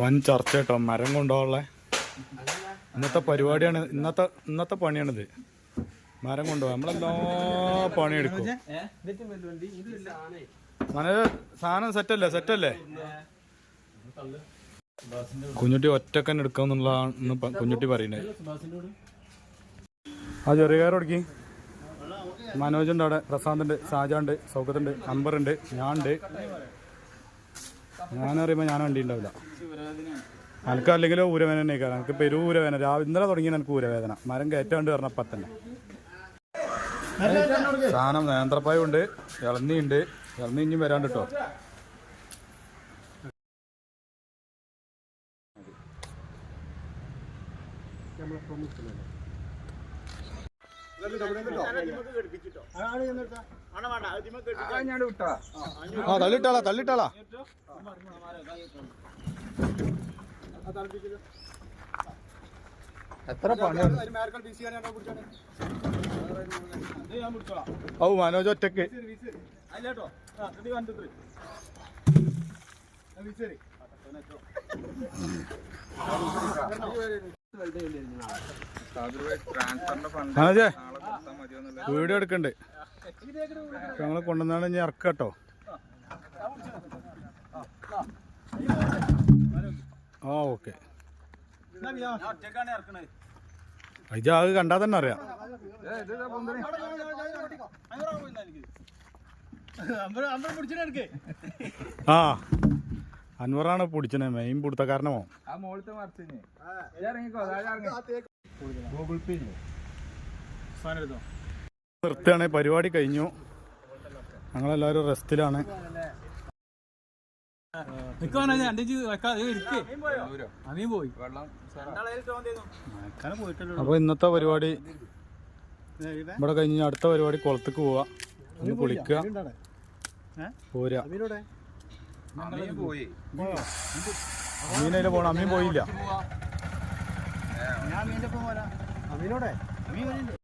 വൻ ചർച്ച കേട്ടോ മരം കൊണ്ടുപോകാനുള്ള. ഇന്നത്തെ പരിപാടിയാണ് ഇന്നത്തെ ഇന്നത്തെ പണിയാണിത്. മരം കൊണ്ടുപോകാം നമ്മളെല്ലാ പണിയെടുക്കും മന സാധനം സെറ്റല്ലേ സെറ്റല്ലേ? കുഞ്ഞുട്ടി ഒറ്റക്കൻ എടുക്കാന്നുള്ളതാണ് കുഞ്ഞുട്ടി പറയുന്നത്. ആ ചെറിയകാരോടക്കി മനോജുണ്ട് അവിടെ പ്രസാദുണ്ട് ഷാജാണ്ട് സൗഖ്യത്തുണ്ട് ഞാൻ ഞാനുണ്ട്. ഞാനറിയുമ്പോൾ ഞാൻ വണ്ടി ഉണ്ടാവില്ല എനിക്ക് അല്ലെങ്കിൽ ഊരവേദന കയറാം എനിക്ക് പെരു ഊരവേദന. രാവിലെ ഇന്നലെ തുടങ്ങിയ എനിക്ക് ഊരവേദന. മരം കയറ്റാണ്ട് പറഞ്ഞപ്പോൾ തന്നെ. സാധനം നേന്ത്രപ്പായ ഉണ്ട് ഇളന്നി ഉണ്ട് ഇളന്നി ഇനിയും വരാണ്ട് കേട്ടോ ആ തള്ളിട്ടാളാ തള്ളിട്ടാളാ എത്ര പണിയാണ് ഔ മനോജ് ഒറ്റയ്ക്ക്. വീഡിയോ എടുക്കണ്ട്. ഞങ്ങൾ കൊണ്ടുവന്നാണ് ഇനി ഇറക്കാം കേട്ടോ ആ ഓക്കെ. ഇത് അത് കണ്ടാ തന്നെ അറിയാം. ആ. അൻവറാണ് പൊടിച്ചനെ മെയിൻ പൊടുത്ത ഗൂഗിൾ പേ നിർത്തുകയാണ് പരിപാടി കഴിഞ്ഞു. ഞങ്ങളെല്ലാവരും റെസ്റ്റിലാണ് പോയി. വെള്ളം അപ്പോൾ ഇന്നത്തെ പരിപാടി ഇവിടെ കഴിഞ്ഞ് അടുത്ത പരിപാടി കുളത്തേക്ക് പോവാ. ഒന്ന് കുളിക്കുക പോരാ. പോയി. അമ്മീനതിലെ പോണം. അമീൻ പോയില്ല?